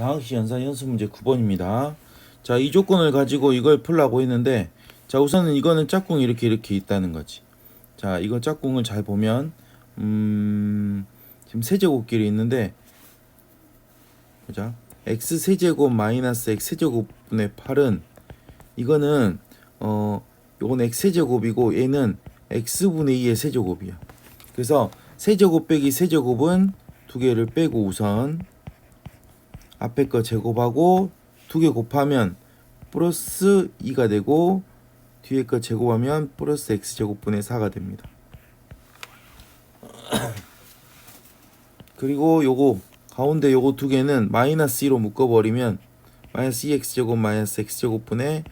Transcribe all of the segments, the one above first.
상학시 연산 연습 문제 9번입니다. 자, 이 조건을 가지고 이걸 풀라고 했는데 자, 우선은 이거는 짝꿍이 이렇게 이렇게 있다는 거지. 자, 이거 짝꿍을 잘 보면 음, 지금 세제곱끼리 있는데 보자. x 세제곱 마이너스 x 세제곱분의 8은 이거는 어 요건 x 세제곱이고 얘는 x분의 2의 세제곱이야. 그래서 세제곱 빼기 세제곱은 두 개를 빼고 우선 앞에 거 제곱하고 두 개 곱하면 플러스 2가 되고 뒤에 거 제곱하면 플러스 x 제곱분의 4가 됩니다. 그리고 요거 가운데 요거 두 개는 마이너스 2로 묶어버리면 마이너스 2x 제곱 마이너스 x 제곱분의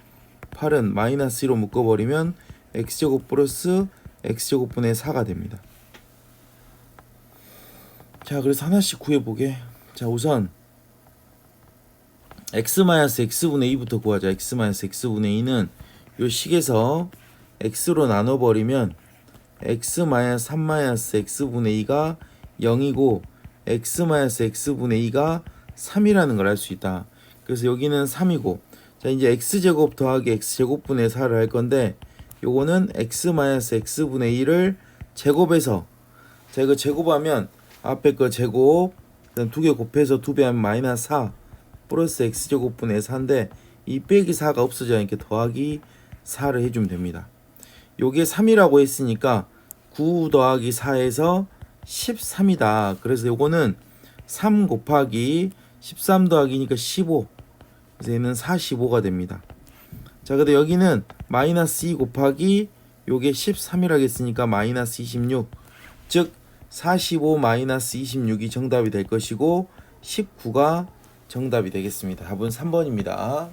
8은 마이너스 2로 묶어버리면 x 제곱 플러스 x 제곱분의 4가 됩니다. 자 그래서 하나씩 구해보게. 자 우선 x 마이너스 x분의 2부터 구하자. x 마이너스 x분의 2는 요 식에서 x로 나눠버리면 x 마이너스 3 마이너스 x분의 2가 0이고 x 마이너스 x분의 2가 3이라는 걸 알 수 있다. 그래서 여기는 3이고 자 이제 x제곱 더하기 x제곱분의 4를 할 건데 요거는 x 마이너스 x분의 2를 제곱해서 자 이거 제곱하면 앞에 거 제곱 두 개 곱해서 두 배 하면 마이너스 4 플러스 x제곱분의 4인데 이 빼기 4가 없어지니까 더하기 4를 해주면 됩니다. 요게 3이라고 했으니까 9 더하기 4에서 13이다. 그래서 요거는 3 곱하기 13 더하기니까 15. 그래서 얘는 45가 됩니다. 자, 근데 여기는 마이너스 2 곱하기 요게 13이라고 했으니까 마이너스 26. 즉, 45 마이너스 26이 정답이 될 것이고 19가 정답이 되겠습니다. 답은 3번입니다.